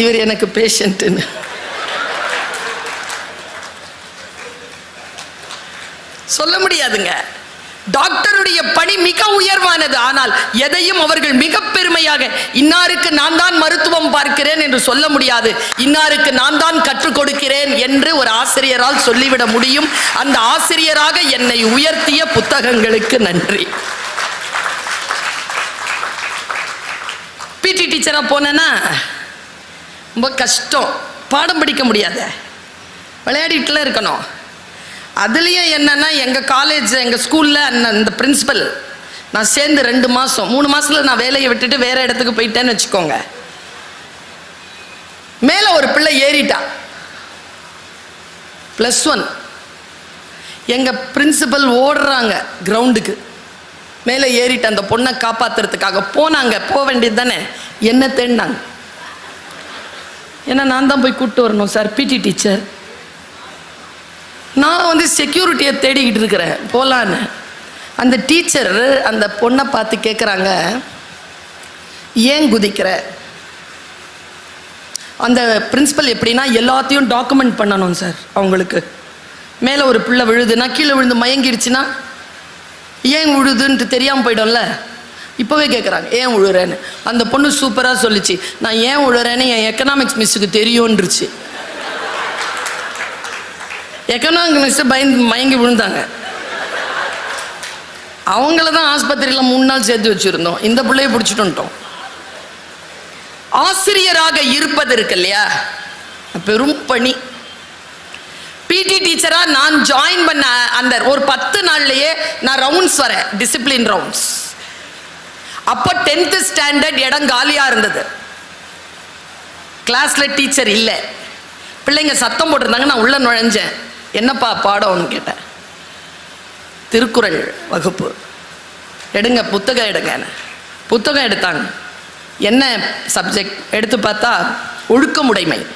இவர் எனக்கு பேஷண்ட்டுன்னு சொல்ல முடியாதுங்க. டாக்டருடைய பணி மிக உயர்வானது. ஆனால் எதையும் அவர்கள் மிக பெருமையாக இன்னாருக்கு நான் தான் மருத்துவம் பார்க்கிறேன் என்று சொல்ல முடியாது. இன்னாருக்கு நான் தான் கற்றுக் கொடுக்கிறேன் என்று ஒரு ஆசிரியரால் சொல்லிவிட முடியும். அந்த ஆசிரியராக என்னை உயர்த்திய புத்தகங்களுக்கு நன்றி. பிடி டீச்சரா போனேன்னா ரொம்ப கஷ்டம். பாடம் படிக்க முடியாத. விளையாடிட்டுல இருக்கணும். அதுலேயும் என்னென்னா எங்கள் காலேஜ் எங்கள் ஸ்கூலில் அந்த இந்த பிரின்சிபல் நான் சேர்ந்து ரெண்டு மாதம் மூணு மாதத்தில் நான் வேலையை விட்டுட்டு வேறு இடத்துக்கு போயிட்டேன்னு வச்சுக்கோங்க. மேலே ஒரு பிள்ளை ஏறிட்டா. ப்ளஸ் ஒன் எங்கள் பிரின்சிபல் ஓடுறாங்க கிரவுண்டுக்கு மேலே ஏறிட்டு அந்த பொண்ணை காப்பாத்துறதுக்காக போனாங்க. போக வேண்டியது தானே. என்ன தேடினாங்க. ஏன்னா நான் தான் போய் கூப்பிட்டு வரணும் சார் பிடி டீச்சர் நான் வந்து செக்யூரிட்டியை தேடிக்கிட்டு இருக்கிறேன் போகலான்னு அந்த டீச்சர் அந்த பொண்ணை பார்த்து கேட்குறாங்க ஏன் குதிக்கிற? அந்த பிரின்சிபல் எப்படின்னா எல்லாத்தையும் டாக்குமெண்ட் பண்ணணும் சார் அவங்களுக்கு. மேலே ஒரு பிள்ளை விழுதுன்னா கீழே விழுந்து மயங்கிடுச்சுன்னா ஏன் விழுதுன்ட்டு தெரியாமல் போயிடும்ல? இப்போவே கேட்குறாங்க ஏன் விழுறேன்னு அந்த பொண்ணு சூப்பராக சொல்லிச்சு நான் ஏன் விழுறேன்னு என் எக்கனாமிக்ஸ் மிஸ்ஸுக்கு தெரியும்ன்றுச்சு எக்கனாமிக் மிஸ்ஸு பயந்து மயங்கி விழுந்தாங்க. அவங்கள தான் ஆஸ்பத்திரியில் மூணு நாள் சேர்த்து வச்சுருந்தோம். இந்த பிள்ளைய பிடிச்சிட்டு ஆசிரியராக இருப்பது இருக்கு இல்லையா? பெரும் பணி. பிடி டீச்சராக நான் ஜாயின் பண்ண அந்த ஒரு பத்து நாள்லையே நான் ரவுண்ட்ஸ் வரேன் டிசிப்ளின் ரவுண்ட்ஸ் அப்போ டென்த் ஸ்டாண்டர்ட் இடம் காலியா இருந்தது. கிளாஸ்ல டீச்சர் இல்லை. பிள்ளைங்க சத்தம் போட்டிருந்தாங்க நான் உள்ள நுழைஞ்சேன். என்னப்பா பாடம்னு கேட்டேன். திருக்குறள் வகுப்பு. எடுங்க புத்தகம் எடுங்க புத்தகம் எடுத்தாங்க. என்ன சப்ஜெக்ட் எடுத்து பார்த்தா ஒழுக்கமுடைமை.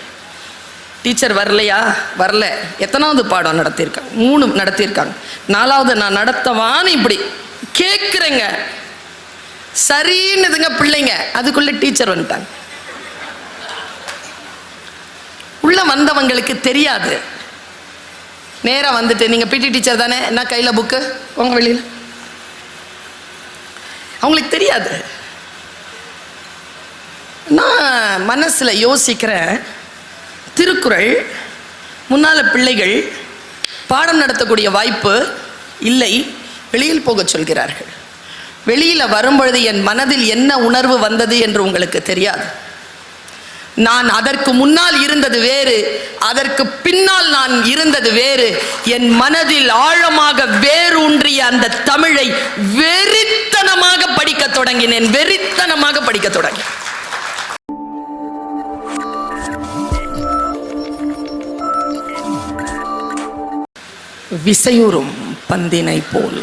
டீச்சர் வரலையா? வரல. எத்தனாவது பாடம் நடத்தியிருக்காங்க மூணு நடத்தியிருக்காங்க. நாலாவது நான் நடத்தவான்னு இப்படி கேட்குறேங்க சரின்னுதுங்க பிள்ளைங்க. அதுக்குள்ள டீச்சர் வந்துட்டாங்க. உள்ள வந்தவங்களுக்கு தெரியாது. நேராக வந்துட்டு நீங்க பிடி டீச்சர் தானே? என்ன கையில புக்கு உங்க வெளியில். அவங்களுக்கு தெரியாது. நான் மனசுல யோசிக்கிறேன். திருக்குறள் முன்னால பிள்ளைகள் பாடம் நடத்தக்கூடிய வாய்ப்பு இல்லை. வெளியில் போகச் சொல்கிறார்கள். வெளியில வரும்பொழுது என் மனதில் என்ன உணர்வு வந்தது என்று உங்களுக்கு தெரியாது. நான் அதற்கு முன்னால் இருந்தது வேறு அதற்கு பின்னால் நான் இருந்தது வேறு. என் மனதில் ஆழமாக வேரூன்றிய அந்த தமிழை வெறித்தனமாக படிக்க தொடங்கினேன் வெறித்தனமாக படிக்க தொடங்கினேன். விசையுறும் பந்தினை போல்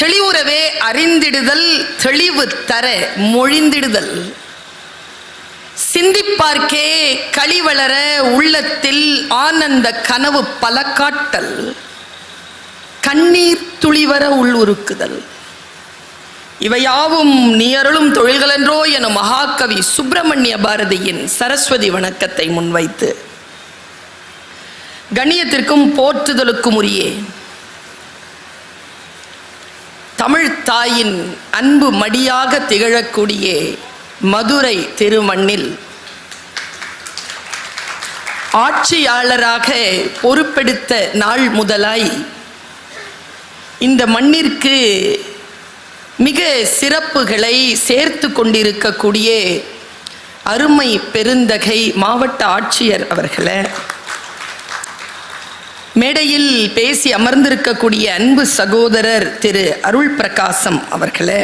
தெளிவுறவே அறிந்திடுதல் தெளிவு தர மொழிந்திடுதல். சிந்திப்பார்க்கே களிவளர உள்ளத்தில் ஆனந்த கனவு பல காட்டல் கண்ணீர் துளிவர உள்ளுருக்குதல் இவையாவும் நீ அருளும் தொழில்களென்றோ எனும் மகாகவி சுப்பிரமணிய பாரதியின் சரஸ்வதி வணக்கத்தை முன்வைத்து கண்ணியத்திற்கும் போற்றுதலுக்கும் உரியே. தமிழ் தாயின் அன்பு மடியாக திகழக்கூடிய மதுரை திருமண்ணில் ஆட்சியாளராக பொறுப்பெடுத்த நாள் முதலாய் இந்த மண்ணிற்கு மிக சிறப்புகளை சேர்த்து கொண்டிருக்கக்கூடிய அருமை பெருந்தகை மாவட்ட ஆட்சியர் அவர்களை. மேடையில் பேசி அமர்ந்திருக்கக்கூடிய அன்பு சகோதரர் திரு அருள் பிரகாசம் அவர்களே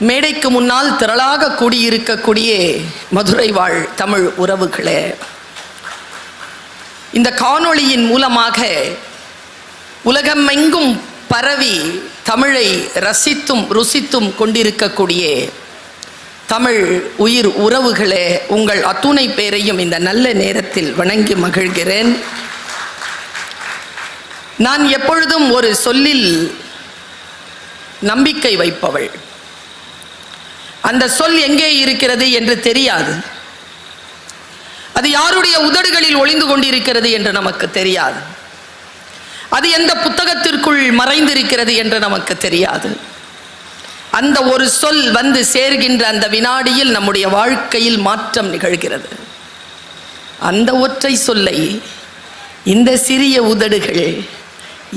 மேடைக்கு முன்னால் திரளாக கூடியிருக்கக்கூடிய மதுரை வாழ் தமிழ் உறவுகளே இந்த காணொளியின் மூலமாக உலகமெங்கும் பரவி தமிழை ரசித்தும் ருசித்தும் கொண்டிருக்கக்கூடிய தமிழ் உயிர் உறவுகளே உங்கள் அத்துணை பேரையும் இந்த நல்ல நேரத்தில் வணங்கி மகிழ்கிறேன். நான் எப்பொழுதும் ஒரு சொல்லில் நம்பிக்கை வைப்பவள். அந்த சொல் எங்கே இருக்கிறது என்று தெரியாது. அது யாருடைய உதடுகளில் ஒளிந்து கொண்டிருக்கிறது என்று நமக்கு தெரியாது. அது எந்த புத்தகத்திற்குள் மறைந்திருக்கிறது என்று நமக்கு தெரியாது. அந்த ஒரு சொல் வந்து சேர்கின்ற அந்த வினாடியில் நம்முடைய வாழ்க்கையில் மாற்றம் நிகழ்கிறது. அந்த ஒற்றை சொல்லை இந்த சிறிய உதடுகள்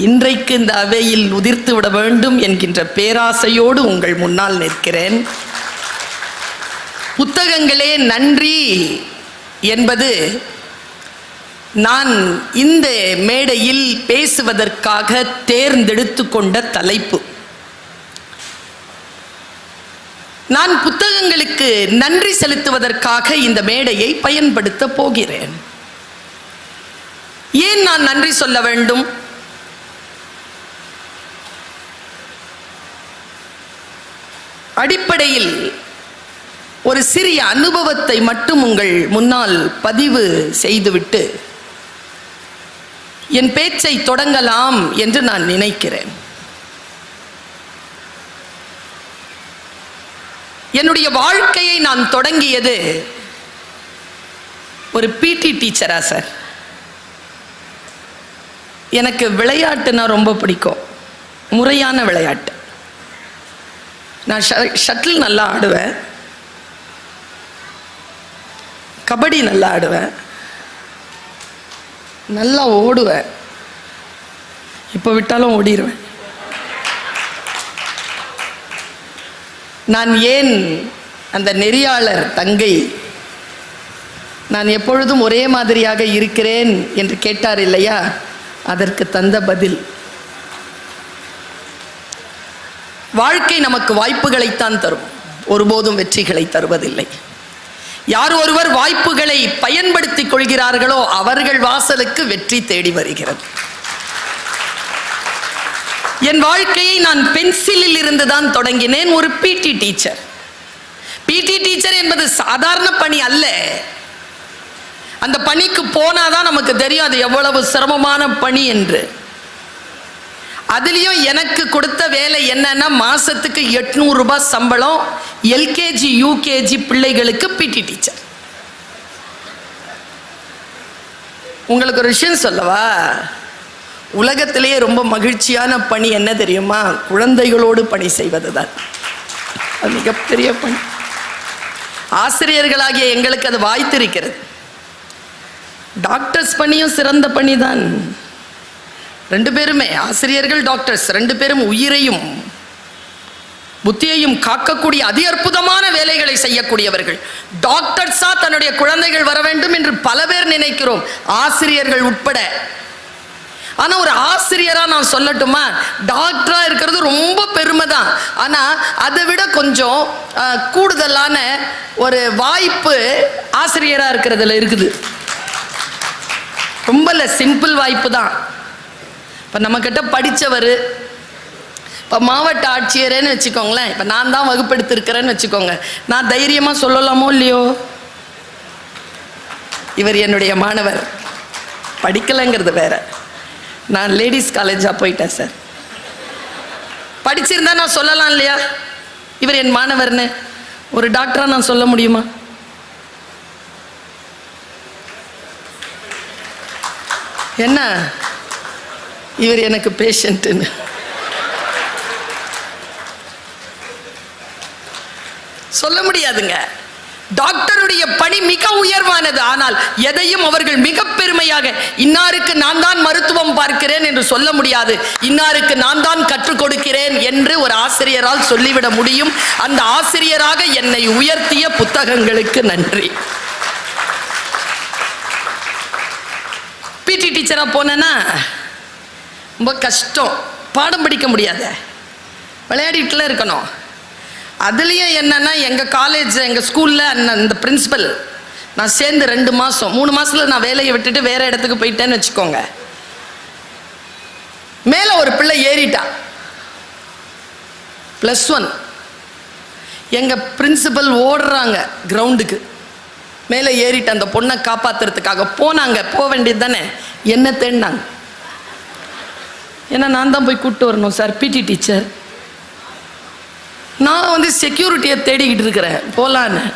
இன்றைக்கு இந்த அவையில் உதிர்த்து விட வேண்டும் என்கின்ற பேராசையோடு உங்கள் முன்னால் நிற்கிறேன். புத்தகங்களே நன்றி என்பது நான் இந்த மேடையில் பேசுவதற்காக தேர்ந்தெடுத்து கொண்ட தலைப்பு. நான் புத்தகங்களுக்கு நன்றி செலுத்துவதற்காக இந்த மேடையை பயன்படுத்த போகிறேன். ஏன் நான் நன்றி சொல்ல வேண்டும்? அடிப்படையில் ஒரு சிறிய அனுபவத்தை மட்டும் உங்கள் முன்னால் பதிவு செய்துவிட்டு என் பேச்சை தொடங்கலாம் என்று நான் நினைக்கிறேன். என்னுடைய வாழ்க்கையை நான் தொடங்கியது ஒரு பிடி டீச்சரா சார் எனக்கு விளையாட்டுனா ரொம்ப பிடிக்கும். முறையான விளையாட்டு. நான் ஷட்டில் நல்லா ஆடுவேன். கபடி நல்லா ஆடுவேன். நல்லா ஓடுவேன். இப்போ விட்டாலும் ஓடிடுவேன் நான் ஏன் அந்த நெறியாளர் தங்கை? நான் எப்பொழுதும் ஒரே மாதிரியாக இருக்கிறேன் என்று கேட்டார் இல்லையா? அதற்கு தந்த பதில் வாழ்க்கை நமக்கு வாய்ப்புகளைத்தான் தரும். ஒருபோதும் வெற்றிகளை தருவதில்லை. யார் ஒருவர் வாய்ப்புகளை பயன்படுத்திக் கொள்கிறார்களோ அவர்கள் வாசலுக்கு வெற்றி தேடி வருகிறது. என் வாழ்க்கையை நான் பென்சிலில் இருந்து தான் தொடங்கினேன் ஒரு பிடி டீச்சர் பிடி டீச்சர் என்பது சாதாரண பணி அல்ல. அந்த பணிக்கு போனாதான் நமக்கு தெரியும் அது எவ்வளவு சிரமமான பணி என்று. அதுலேயும் எனக்கு கொடுத்த வேலை என்னன்னா மாசத்துக்கு எட்நூறு ரூபாய் சம்பளம் எல்கேஜி யூகேஜி பிள்ளைகளுக்கு பிடி டீச்சர் உங்களுக்கு ஒரு விஷயம் சொல்லவா? உலகத்திலேயே ரொம்ப மகிழ்ச்சியான பணி என்ன தெரியுமா? குழந்தைகளோடு பணி செய்வது தான் அது மிகப்பெரிய பணி. ஆசிரியர்களாகிய எங்களுக்கு அது வாய்த்திருக்கிறது. டாக்டர்ஸ் பணியும் சிறந்த பணி தான் ரெண்டு பேருமே ஆசிரியர்கள் டாக்டர்ஸ் ரெண்டு பேரும் உயிரையும் புத்தியையும் காக்கக்கூடிய அதி அற்புதமான வேலைகளை செய்யக்கூடியவர்கள். டாக்டர்ஸா தன்னுடைய குழந்தைகள் வர வேண்டும் என்று பல பேர் நினைக்கிறோம். ஆசிரியர்கள் உட்பட ஆனால் ஒரு ஆசிரியராக நான் சொல்லட்டுமா? டாக்டராக இருக்கிறது ரொம்ப பெருமை தான் ஆனால் அதை விட கொஞ்சம் கூடுதலான ஒரு வாய்ப்பு ஆசிரியராக இருக்கிறதுல இருக்குது. ரொம்ப இல்லை சிம்பிள் வாய்ப்பு தான் இப்போ நம்மக்கிட்ட படித்தவர் இப்போ மாவட்ட ஆட்சியரேன்னு வச்சுக்கோங்களேன். இப்போ நான் தான் வகுப்பெடுத்திருக்கிறேன்னு வச்சுக்கோங்க. நான் தைரியமாக சொல்லலாமோ இல்லையோ? இவர் என்னுடைய மாணவர். படிக்கலைங்கிறது வேற. நான் லேடிஸ் காலேஜாக போயிட்டேன் சார் படிச்சிருந்தா நான் சொல்லலாம் இல்லையா? இவர் என் மாணவர்னு. ஒரு டாக்டராக நான் சொல்ல முடியுமா? என்ன? இவர் எனக்கு பேஷண்ட்டுன்னு சொல்ல முடியாதுங்க. டாக்டருடைய பணி மிக உயர்வானது. ஆனால் எதையும் அவர்கள் மிக பெருமையாக இன்னாருக்கு நான் தான் மருத்துவம் பார்க்கிறேன் என்று சொல்ல முடியாது. இன்னாருக்கு நான் தான் கற்றுக் கொடுக்கிறேன் என்று ஒரு ஆசிரியரால் சொல்லிவிட முடியும். அந்த ஆசிரியராக என்னை உயர்த்திய புத்தகங்களுக்கு நன்றி. பிடி டீச்சராக போனேன்னா ரொம்ப கஷ்டம். பாடம் படிக்க முடியாத. விளையாடிட்டுல இருக்கணும். அதுலேயும் என்னென்னா எங்கள் காலேஜ் எங்கள் ஸ்கூலில் அந்த பிரின்சிபல் நான் சேர்ந்து ரெண்டு மாதம் மூணு மாதத்தில் நான் வேலையை விட்டுட்டு வேறு இடத்துக்கு போயிட்டேன்னு வச்சுக்கோங்க. மேலே ஒரு பிள்ளை ஏறிட்டான் ப்ளஸ் ஒன் எங்கள் பிரின்சிபல் ஓடுறாங்க கிரவுண்டுக்கு மேலே ஏறிட்டு அந்த பொண்ணை காப்பாத்துறதுக்காக போனாங்க போக வேண்டியது தானே? என்ன தேடினாங்க. ஏன்னா நான் தான் போய் கூப்பிட்டு வரணும் சார் பிடி டீச்சர் நான் வந்து செக்யூரிட்டியை தேடிக்கிட்டு இருக்கிறேன். போகலான்னு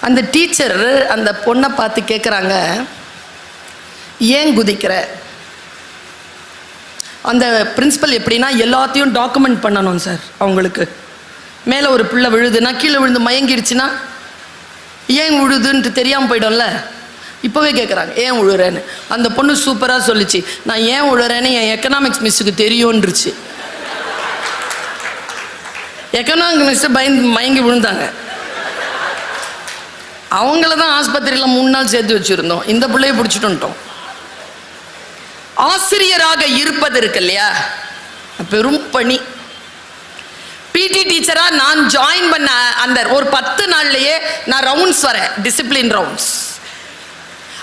அந்த டீச்சர் அந்த பொண்ணை பார்த்து கேட்குறாங்க ஏன் குதிக்கிற? அந்த பிரின்ஸிபல் எப்படின்னா எல்லாத்தையும் டாக்குமெண்ட் பண்ணணும் சார் அவங்களுக்கு. மேலே ஒரு பிள்ளை விழுதுன்னா கீழே விழுந்து மயங்கிடுச்சுன்னா ஏன் விழுதுன்ட்டு தெரியாமல் போயிடும்ல? இப்போவே கேட்குறாங்க ஏன் விழுறேன்னு அந்த பொண்ணு சூப்பராக சொல்லிச்சு நான் ஏன் விழுறேன்னு என் எக்கனாமிக்ஸ் மிஸ்ஸுக்கு தெரியும்ன்றுச்சு. எக்கனாமிக் பயந்து மயங்கி விழுந்தாங்க. அவங்கள தான் ஆஸ்பத்திரியில் மூணு நாள் சேர்த்து வச்சுருந்தோம். இந்த பிள்ளைய பிடிச்சிட்டுட்டோம் ஆசிரியராக இருப்பது இருக்கு இல்லையா? பெரும் பணி. பிடி டீச்சராக நான் ஜாயின் பண்ண அந்த ஒரு பத்து நாள்லையே நான் ரவுண்ட்ஸ் வரேன். டிசிப்ளின் ரவுண்ட்ஸ்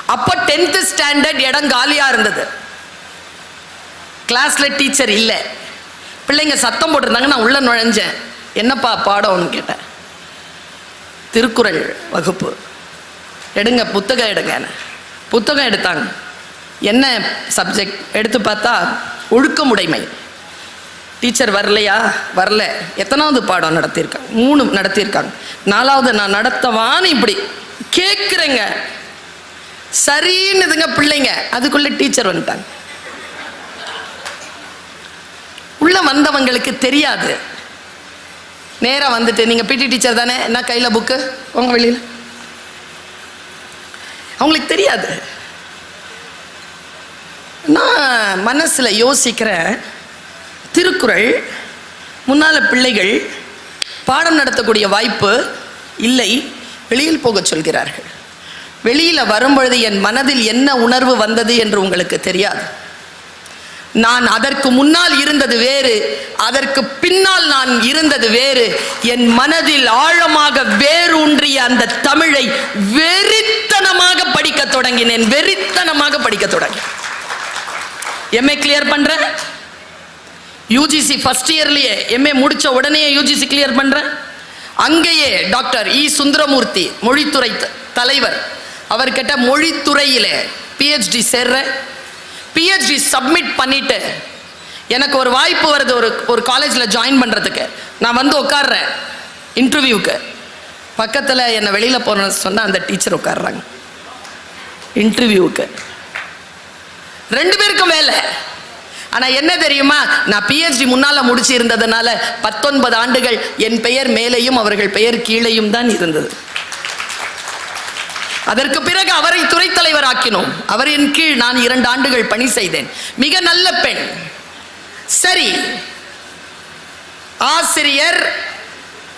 அப்போ டென்த்து ஸ்டாண்டர்ட் இடம் காலியாக இருந்தது. கிளாஸில் டீச்சர் இல்லை. பிள்ளைங்க சத்தம் போட்டிருந்தாங்க நான் உள்ளே நுழைஞ்சேன். என்னப்பா பாடம்னு கேட்டேன். திருக்குறள் வகுப்பு. எடுங்க புத்தகம் எடுங்க புத்தகம் எடுத்தாங்க. என்ன சப்ஜெக்ட் எடுத்து பார்த்தா ஒழுக்கமுடைமை. டீச்சர் வரலையா? வரல. எத்தனாவது பாடம் நடத்தியிருக்காங்க? மூணு நடத்தியிருக்காங்க. நாலாவது நான் நடத்தவான்னு இப்படி கேட்குறேங்க சரின்னுதுங்க பிள்ளைங்க. அதுக்குள்ளே டீச்சர் வந்துட்டாங்க. உள்ள வந்தவங்களுக்கு தெரியாது. நேராக வந்துட்டு நீங்கள் பிடி டீச்சர் தானே? என்ன கையில் புக்கு உங்க வெளியில். அவங்களுக்கு தெரியாது. நான் மனசில் யோசிக்கிறேன். திருக்குறள் முன்னால் பிள்ளைகள் பாடம் நடத்தக்கூடிய வாய்ப்பு இல்லை. வெளியில் போகச் சொல்கிறார்கள். வெளியில் வரும்பொழுது என் மனதில் என்ன உணர்வு வந்தது என்று உங்களுக்கு தெரியாது. நான் அதற்கு முன்னால் இருந்தது வேறு அதற்கு பின்னால் நான் இருந்தது வேறு. என் மனதில் ஆழமாக வேரூன்றிய அந்த தமிழை வெறித்தனமாக படிக்க தொடங்கினேன் வெறித்தனமாக படிக்க தொடங்கி எம்ஏ கிளியர் பண்றேன் யூஜிசி ஃபர்ஸ்ட் இயர்லயே எம்ஏ முடிச்ச உடனே யூஜிசி கிளியர் பண்றேன் அங்கேயே டாக்டர் இ சுந்தரமூர்த்தி மொழித்துறை த- தலைவர் அவர்கிட்ட மொழித்துறையில பிஹெச்டி சேர்றேன் பிஹெச்டி சப்மிட் பண்ணிட்டு எனக்கு ஒரு வாய்ப்பு வருது ஒரு ஒரு காலேஜில் ஜாயின் பண்ணுறதுக்கு நான் வந்து உட்கார்றேன் இன்டர்வியூவுக்கு பக்கத்தில் என்னை வெளியில் போகணும்னு சொன்னால் அந்த டீச்சர் உட்காடுறாங்க இன்டர்வியூவுக்கு ரெண்டு பேருக்கும் வேலை. ஆனால் என்ன தெரியுமா? நான் பிஹெச்டி முன்னால் முடிச்சு இருந்ததுனால பத்தொன்பது ஆண்டுகள் என் பெயர் மேலேயும் அவர்கள் பெயர் கீழேயும் தான் இருந்தது. அதற்கு பிறகு அவரை துறை தலைவராக்கினோம் அவரின் கீழ் நான் இரண்டு ஆண்டுகள் பணி செய்தேன். மிக நல்ல பெண். சரி. ஆசிரியர்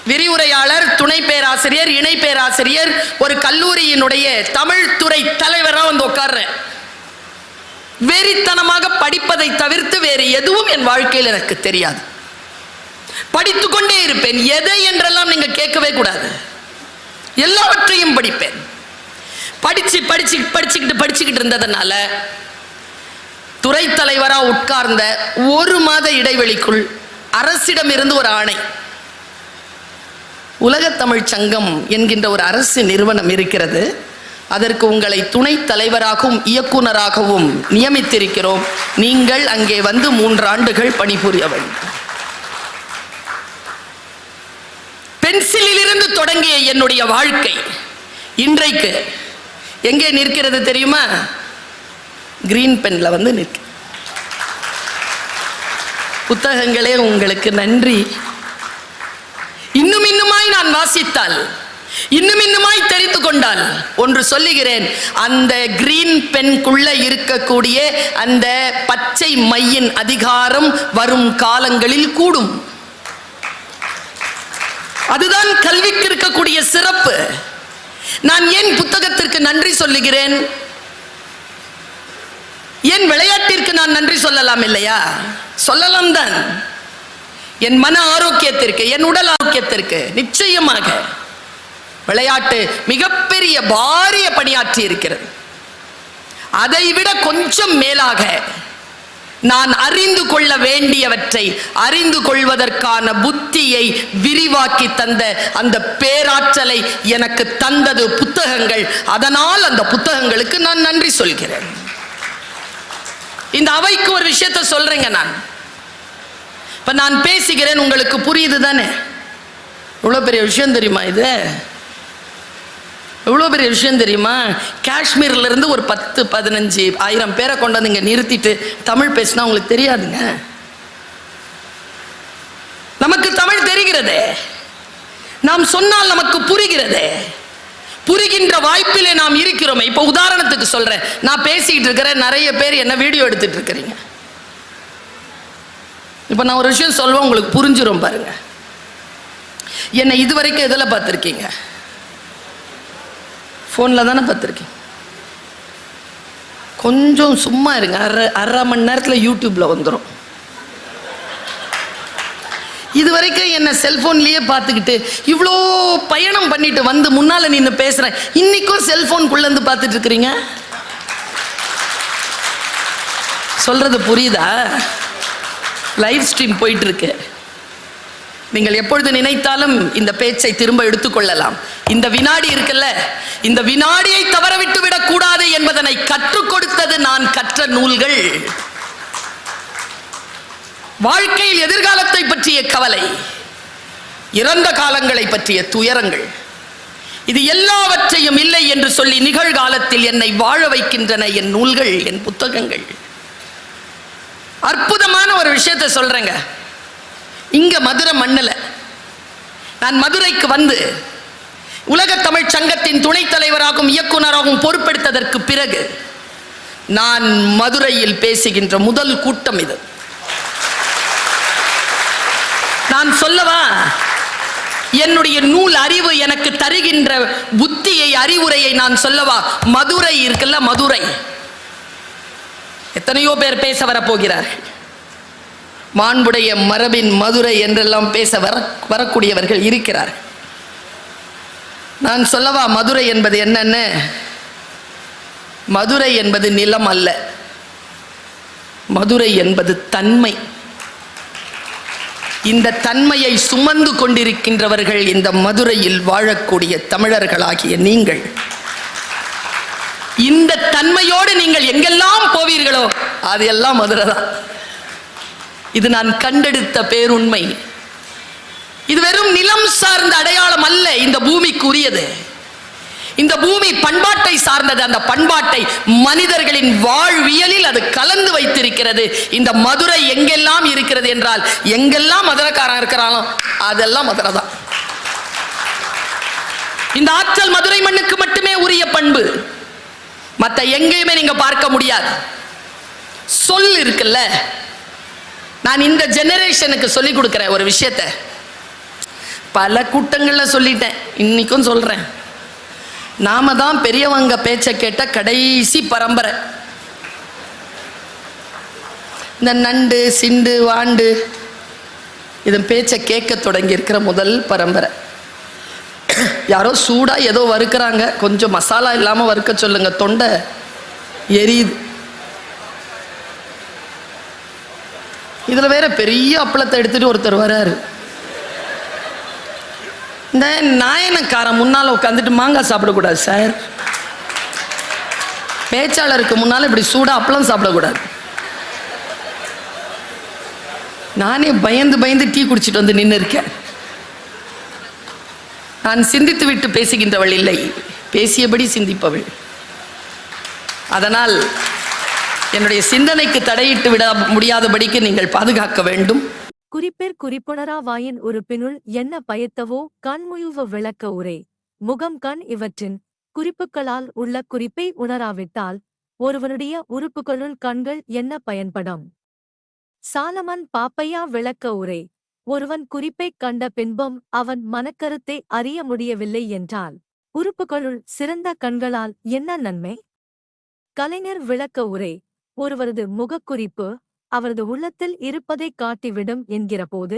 விரிவுரையாளர் துணை பேராசிரியர் இணை பேராசிரியர் ஒரு கல்லூரியினுடைய தமிழ் துறை தலைவராக வந்து உட்கார்றேன் வெறித்தனமாக படிப்பதை தவிர்த்து வேறு எதுவும் என் வாழ்க்கையில் எனக்கு தெரியாது. படித்துக்கொண்டே இருப்பேன். எதை என்றெல்லாம் நீங்க கேட்கவே கூடாது. எல்லாவற்றையும் படிப்பேன். படிச்சு படிச்சு படிச்சுக்கிட்டு படிச்சுக்கிட்டு இருந்ததுனால துறை தலைவரா உட்கார்ந்த ஒரு மாத இடைவெளிக்குள் அரசிடம் இருந்து ஒரு ஆணை. உலகத்தமிழ் சங்கம் என்கின்ற ஒரு அரசு நிறுவனம் இருக்கிறது. அதற்கு உங்களை துணைத் தலைவராகவும் இயக்குனராகவும் நியமித்திருக்கிறோம். நீங்கள் அங்கே வந்து மூன்று ஆண்டுகள் பணிபுரிய வேண்டும். பென்சிலிலிருந்து தொடங்கிய என்னுடைய வாழ்க்கை இன்றைக்கு எங்கே நிற்கிறது தெரியுமா? கிரீன் பெனில் வந்து நிற்க. புத்தகங்களே உங்களுக்கு நன்றி. இன்னும் இன்னுமாய் நான் வாசித்தால் இன்னும் இன்னுமாய் தெரிந்து கொண்டால் ஒன்று சொல்லுகிறேன் அந்த கிரீன் பெண்குள்ள இருக்கக்கூடிய அந்த பச்சை மையின் அதிகாரம் வரும் காலங்களில் கூடும். அதுதான் கல்விக்கு இருக்கக்கூடிய சிறப்பு. நான் ஏன் புத்தகத்திற்கு நன்றி சொல்லுகிறேன்? என் விளையாட்டிற்கு நான் நன்றி சொல்லலாம் இல்லையா? சொல்லலாம் தான். என் மன ஆரோக்கியத்திற்கு என் உடல் ஆரோக்கியத்திற்கு நிச்சயமாக விளையாட்டு மிகப்பெரிய பாரிய பணியாற்றி இருக்கிறது. அதை விட கொஞ்சம் மேலாக நான் அறிந்து கொள்ள வேண்டியவற்றை அறிந்து கொள்வதற்கான புத்தியை விரிவாக்கி தந்த அந்த பேராற்றலை எனக்கு தந்தது புத்தகங்கள். அதனால் அந்த புத்தகங்களுக்கு நான் நன்றி சொல்கிறேன். இந்த அவைக்கு ஒரு விஷயத்தை சொல்றேங்க நான். இப்ப நான் பேசுகிறேன் உங்களுக்கு புரியுது தானே இவ்வளோ பெரிய விஷயம் தெரியுமா இது? எவ்வளோ பெரிய விஷயம் தெரியுமா? காஷ்மீர்ல இருந்து ஒரு பத்து பதினஞ்சு ஆயிரம் பேரை கொண்டு வந்து நிறுத்திட்டு தமிழ் பேசினா உங்களுக்கு தெரியாதுங்க. நமக்கு தமிழ் தெரிகிறதே. நாம் சொன்னால் நமக்கு புரிகிறதே. புரிகின்ற வாய்ப்பிலே நாம் இருக்கிறோமே. இப்போ உதாரணத்துக்கு சொல்றேன். நான் பேசிட்டு இருக்கிறேன். நிறைய பேர் என்ன வீடியோ எடுத்துட்டு இருக்கிறீங்க. இப்போ நான் ஒரு விஷயம் சொல்லுவேன் உங்களுக்கு புரிஞ்சிடும் பாருங்க. என்னை இதுவரைக்கும் எதில் பார்த்துருக்கீங்க? ஃபோனில் தானே பார்த்துருக்கேன். கொஞ்சம் சும்மா இருங்க. அரை அரை மணி நேரத்தில் யூடியூப்பில் வந்துடும் இது வரைக்கும் என்னை செல்ஃபோன்லேயே பார்த்துக்கிட்டு இவ்வளோ பயணம் பண்ணிட்டு வந்து முன்னால் நின்று பேசுகிறேன் இன்றைக்கும் செல்ஃபோனுக்குள்ளேருந்து பார்த்துட்டு இருக்கிறீங்க? சொல்கிறது புரியுதா? லைவ் ஸ்ட்ரீம் போயிட்டுருக்கு நீங்கள் எப்பொழுது நினைத்தாலும் இந்த பேச்சை திரும்ப எடுத்துக்கொள்ளலாம். இந்த வினாடி இருக்குல்ல இந்த வினாடியை தவறவிட்டு விடக்கூடாது என்பதனை கற்றுக் கொடுத்தது நான் கற்ற நூல்கள். வாழ்க்கையில் எதிர்காலத்தை பற்றிய கவலை இறந்த காலங்களை பற்றிய துயரங்கள். இது எல்லாவற்றையும் இல்லை என்று சொல்லி நிகழ்காலத்தில் என்னை வாழ வைக்கின்றன என் நூல்கள் என் புத்தகங்கள். அற்புதமான ஒரு விஷயத்தை சொல்றேங்க. இங்க மதுரை மண்ணில். நான் மதுரைக்கு வந்து உலக தமிழ் சங்கத்தின் துணைத் தலைவராகவும் இயக்குனராகவும் பொறுப்பெடுத்ததற்கு பிறகு நான் மதுரையில் பேசுகின்ற முதல் கூட்டம் இது. நான் சொல்லவா? என்னுடைய நூல் அறிவு எனக்கு தருகின்ற புத்தியை அறிவுரையை நான் சொல்லவா? மதுரை இருக்குல்ல மதுரை. எத்தனையோ பேர் பேச வரப்போகிறார்கள். மாண்புடைய மரபின் மதுரை என்றெல்லாம் பேச வர வரக்கூடியவர்கள் இருக்கிறார் நான் சொல்லவா மதுரை என்பது என்னென்ன? மதுரை என்பது நிலம் அல்ல. மதுரை என்பது தன்மை. இந்த தன்மையை சுமந்து கொண்டிருக்கின்றவர்கள் இந்த மதுரையில் வாழக்கூடிய தமிழர்களாகிய நீங்கள். இந்த தன்மையோடு நீங்கள் எங்கெல்லாம் போவீர்களோ அது எல்லாம் மதுரை தான் இது நான் கண்டெடுத்த பேருண்மை. இது வெறும் நிலம் சார்ந்த அடையாளம் அல்ல இந்த பூமிக்குரியது. இந்த பூமி பண்பாட்டை சார்ந்தது அந்த பண்பாட்டை மனிதர்களின் வாழ்வியலில் அது கலந்து வைத்திருக்கிறது. இந்த மதுரை எங்கெல்லாம் இருக்கிறது என்றால் எங்கெல்லாம் மதுரைக்காரன் இருக்கிறானோ அதெல்லாம் மதுரை தான். இந்த ஆற்றல் மதுரை மண்ணுக்கு மட்டுமே உரிய பண்பு. மற்ற எங்கேயுமே நீங்க பார்க்க முடியாது. சொல் இருக்குல்ல நான் இந்த ஜெனரேஷனுக்கு சொல்லி கொடுக்குறேன் ஒரு விஷயத்த பல கூட்டங்களில் சொல்லிட்டேன். இன்றைக்கும் சொல்கிறேன் நாம தான் பெரியவங்க பேச்சை கேட்ட கடைசி பரம்பரை. இந்த நண்டு சிண்டு வாண்டு இதன் பேச்சை கேட்க தொடங்கி இருக்கிற முதல் பரம்பரை. யாரோ சூடாக ஏதோ வறுக்கிறாங்க. கொஞ்சம் மசாலா இல்லாமல் வறுக்க சொல்லுங்கள் தொண்டை எரியுது. இதில் வேற பெரிய அப்பளத்தை எடுத்துகிட்டு ஒருத்தர் வராரு. இந்த நாயனக்காரன் முன்னால் உட்காந்துட்டு மாங்காய் சாப்பிடக்கூடாது சார். பேச்சாளருக்கு முன்னால் இப்படி சூடாக அப்பளம் சாப்பிடக்கூடாது. நானே பயந்து பயந்து டீ குடிச்சிட்டு வந்து நின்று இருக்கேன். நான் சிந்தித்து விட்டு பேசுகின்றவள் இல்லை. பேசியபடி சிந்திப்பவள். அதனால் என்னுடைய சிந்தனைக்கு தடையிட்டு விட முடியாதபடிக்கு நீங்கள் பாதுகாக்க வேண்டும். குறிப்பேர் குறிப்புணரா வாயின் உறுப்பினுள் என்ன பயத்தவோ கண்முயுவ விளக்க உரை. முகம் கண் இவற்றின் குறிப்புகளால் உள்ள குறிப்பை உணராவிட்டால் ஒருவனுடைய உறுப்புகளுள் கண்கள் என்ன பயன்படும்? சாலமன் பாப்பையா விளக்க உரை. ஒருவன் குறிப்பைக் கண்ட பின்பும் அவன் மனக்கருத்தை அறிய முடியவில்லை என்றால் உறுப்புகளுள் சிறந்த கண்களால் என்ன நன்மை? கலைஞர் விளக்க உரை. ஒருவரது முகக்குறிப்பு அவரது உள்ளத்தில் இருப்பதைக் காட்டிவிடும் என்கிறபோது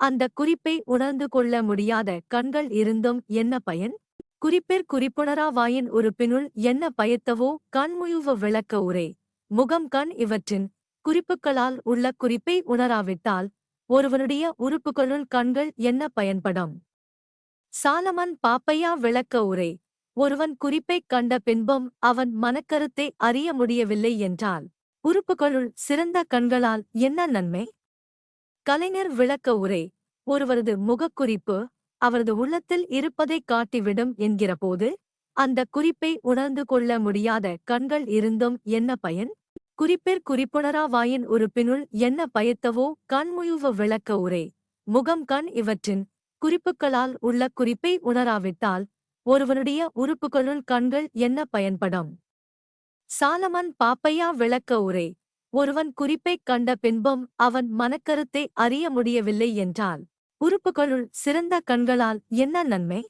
அந்த குறிப்பை உணர்ந்து கொள்ள முடியாத கண்கள் இருந்தும் என்ன பயன்? குறிப்பிற் குறிப்புணராவாயின் உறுப்பினுள் என்ன பயத்தவோ கண்முயுவ விளக்க உரை. முகம் கண் இவற்றின் குறிப்புகளால் உள்ள குறிப்பை உணராவிட்டால் ஒருவனுடைய உறுப்புகளுள் கண்கள் என்ன பயன்படும்? சாலமன் பாப்பையா விளக்க உரை. ஒருவன் குறிப்பைக் கண்ட பின்பும் அவன் மனக்கருத்தை அறிய முடியவில்லை என்றால் உறுப்புகளுள் சிறந்த கண்களால் என்ன நன்மை? கலைஞர் விளக்க உரை ஒருவரது முகக்குறிப்பு அவரது உள்ளத்தில் இருப்பதைக் காட்டிவிடும் என்கிறபோது அந்த குறிப்பை உணர்ந்து கொள்ள முடியாத கண்கள் இருந்தும் என்ன பயன்? குறிப்பிற் குறிப்புணராவாயின் உறுப்பினுள் என்ன பயத்தவோ? கண்முயுவ விளக்க உரை முகம் கண் இவற்றின் குறிப்புகளால் உள்ள குறிப்பை உணராவிட்டால் ஒருவனுடைய உறுப்புகளுள் கண்கள் என்ன பயன்படும்? சாலமன் பாப்பையா விளக்க உரை. ஒருவன் குறிப்பைக் கண்ட பின்பும் அவன் மனக்கருத்தை அறிய முடியவில்லை என்றால் உறுப்புகளுள் சிறந்த கண்களால் என்ன நன்மை?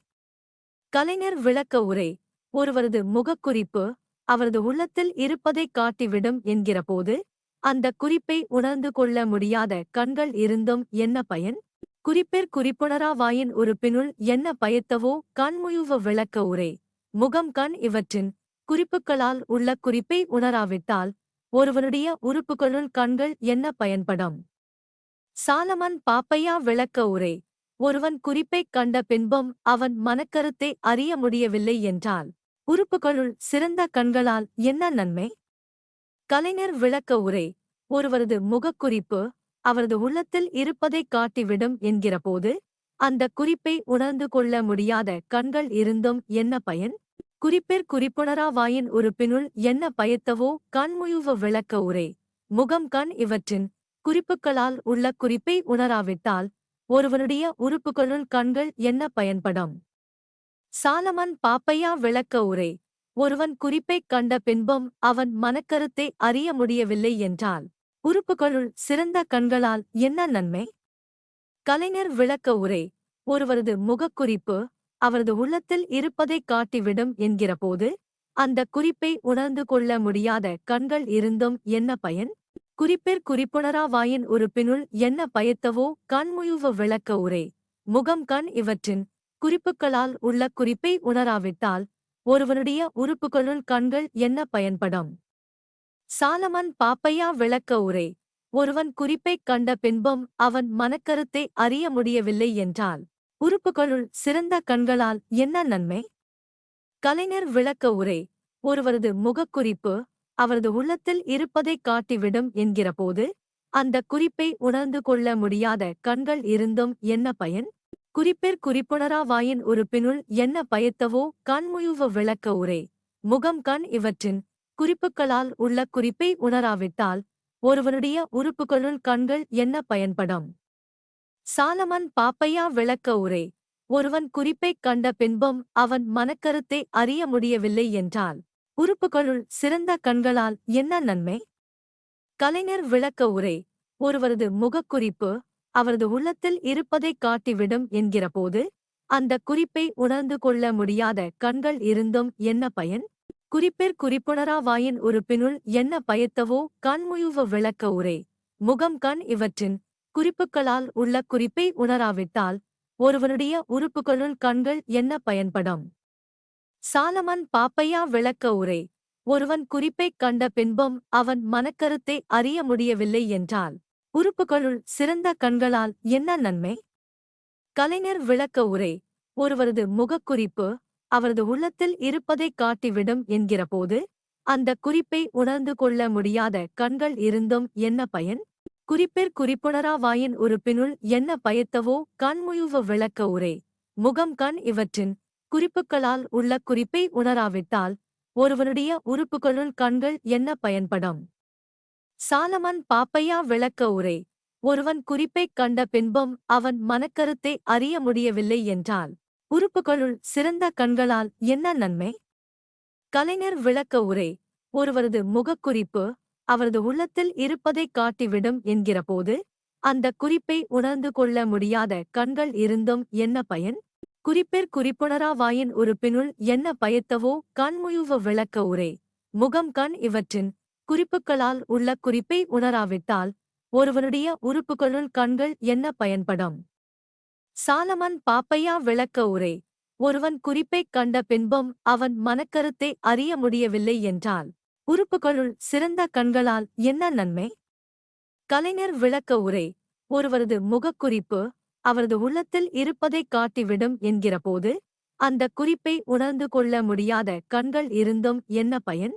கலைஞர் விளக்க உரை. ஒருவரது முகக்குறிப்பு அவரது உள்ளத்தில் இருப்பதைக் காட்டிவிடும் என்கிறபோது அந்த குறிப்பை உணர்ந்து கொள்ள முடியாத கண்கள் இருந்தும் என்ன பயன்? குறிப்பிற் குறிப்புணராவாயின் உறுப்பினுள் என்ன பயத்தவோ? கண்முயுவ விளக்க உரை. முகம் கண் இவற்றின் குறிப்புகளால் உள்ள குறிப்பை உணராவிட்டால் ஒருவனுடைய உறுப்புகளுள் கண்கள் என்ன பயன்படும்? சாலமன் பாப்பையா விளக்க உரை. ஒருவன் குறிப்பைக் கண்ட பின்பும் அவன் மனக்கருத்தை அறிய முடியவில்லை என்றால் உறுப்புகளுள் சிறந்த கண்களால் என்ன நன்மை? கலைஞர் விளக்க உரை. ஒருவரது முகக்குறிப்பு அவரது உள்ளத்தில் இருப்பதைக் காட்டிவிடும் என்கிறபோது அந்த குறிப்பை உணர்ந்து கொள்ள முடியாத கண்கள் இருந்தும் என்ன பயன்? குறிப்பிற் குறிப்புணராவாயின் உறுப்பினுள் என்ன பயத்தவோ கண்முயுவ விளக்க உரை. முகம் கண் இவற்றின் குறிப்புகளால் உள்ள குறிப்பை உணராவிட்டால் ஒருவனுடைய உறுப்புகளுள் கண்கள் என்ன பயன்படும்? சாலமன் பாப்பையா விளக்க உரை. ஒருவன் குறிப்பைக் கண்ட பின்பும் அவன் மனக்கருத்தை அறிய முடியவில்லை என்றால் உறுப்புகளுள் சிறந்த கண்களால் என்ன நன்மை? கலைஞர் விளக்க உரை. ஒருவரது முகக்குறிப்பு அவரது உள்ளத்தில் இருப்பதைக் காட்டிவிடும் என்கிறபோது அந்த குறிப்பை உணர்ந்து கொள்ள முடியாத கண்கள் இருந்தும் என்ன பயன்? குறிப்பிற் குறிப்புணராவாயின் உறுப்பினுள் என்ன பயத்தவோ? கண்முயுவ விளக்க உரை. முகம் கண் இவற்றின் குறிப்புகளால் உள்ள குறிப்பை உணராவிட்டால் ஒருவனுடைய உறுப்புகளுள் கண்கள் என்ன பயன்படும்? சாலமன் பாப்பையா விளக்க உரை. ஒருவன் குறிப்பைக் கண்ட பின்பும் அவன் மனக்கருத்தை அறிய முடியவில்லை என்றால் உறுப்புகளுள் சிறந்த கண்களால் என்ன நன்மை? கலைஞர் விளக்க உரை ஒருவரது முகக்குறிப்பு அவரது உள்ளத்தில் இருப்பதைக் காட்டிவிடும் என்கிறபோது அந்த குறிப்பை உணர்ந்து கொள்ள முடியாத கண்கள் இருந்தும் என்ன பயன்? குறிப்பிற் குறிப்புணராவாயின் உறுப்பினுள் என்ன பயத்தவோ? கண்முயுவ விளக்க உரை முகம் கண் இவற்றின் குறிப்புகளால் உள்ள குறிப்பை உணராவிட்டால் ஒருவனுடைய உறுப்புகளுள் கண்கள் என்ன பயன்படும்? சாலமன் பாப்பையா விளக்க உரை. ஒருவன் குறிப்பைக் கண்ட பின்பும் அவன் மனக்கருத்தை அறிய முடியவில்லை என்றால் உறுப்புகளுள் சிறந்த கண்களால் என்ன நன்மை? கலைஞர் விளக்க உரை. ஒருவரது முகக்குறிப்பு அவரது உள்ளத்தில் இருப்பதைக் காட்டிவிடும் என்கிறபோது அந்த குறிப்பை உணர்ந்து கொள்ள முடியாத கண்கள் இருந்தும் என்ன பயன்? குறிப்பிற் குறிப்புணராவாயின் உறுப்பினுள் என்ன பயத்தவோ? கண்முயுவ விளக்க உரை. முகம் கண் இவற்றின் குறிப்புகளால் உள்ள குறிப்பை உணராவிட்டால் ஒருவனுடைய உறுப்புகளுள் கண்கள் என்ன பயன்படும்? சாலமன் பாப்பையா விளக்க உரை. ஒருவன் குறிப்பைக் கண்ட பின்பும் அவன் மனக்கருத்தை அறிய முடியவில்லை என்றால் உறுப்புகளுள் சிறந்த கண்களால் என்ன நன்மை? கலைஞர் விளக்க உரை. ஒருவரது முகக்குறிப்பு அவரது உள்ளத்தில் இருப்பதைக் காட்டிவிடும் என்கிறபோது அந்த குறிப்பை உணர்ந்து கொள்ள முடியாத கண்கள் இருந்தும் என்ன பயன்? குறிப்பிற் குறிப்புணராவாயின் உறுப்பினுள் என்ன பயத்தவோ கண்முயுவ விளக்க உரை. முகம் கண் இவற்றின் குறிப்புகளால் உள்ள குறிப்பை உணராவிட்டால் ஒருவனுடைய உறுப்புகளுள் கண்கள் என்ன பயன்படும்? சாலமன் பாப்பையா விளக்க உரை. ஒருவன் குறிப்பைக் கண்ட பின்பும் அவன் மனக்கருத்தை அறிய முடியவில்லை என்றால் உறுப்புகளுள் சிறந்த கண்களால் என்ன நன்மை? கலைஞர் விளக்க உரை. ஒருவரது முகக்குறிப்பு அவரது உள்ளத்தில் இருப்பதைக் காட்டிவிடும் என்கிறபோது அந்த குறிப்பை உணர்ந்து கொள்ள முடியாத கண்கள் இருந்தும் என்ன பயன்? குறிப்பிற் குறிப்புணராவாயின் உறுப்பினுள் என்ன பயத்தவோ கண்முயுவ விளக்க உரை. முகம் கண் இவற்றின் குறிப்புகளால் உள்ள குறிப்பை உணராவிட்டால் ஒருவனுடைய உறுப்புகளுள் கண்கள் என்ன பயன்படும்? சாலமன் பாப்பையா விளக்க உரை. ஒருவன் குறிப்பைக் கண்ட பின்பும் அவன் மனக்கருத்தை அறிய முடியவில்லை என்றால் உறுப்புகளுள் சிறந்த கண்களால் என்ன நன்மை? கலைஞர் விளக்க உரை ஒருவரது முகக்குறிப்பு அவரது உள்ளத்தில் இருப்பதைக் காட்டிவிடும் என்கிறபோது அந்த குறிப்பை உணர்ந்து கொள்ள முடியாத கண்கள் இருந்தும் என்ன பயன்?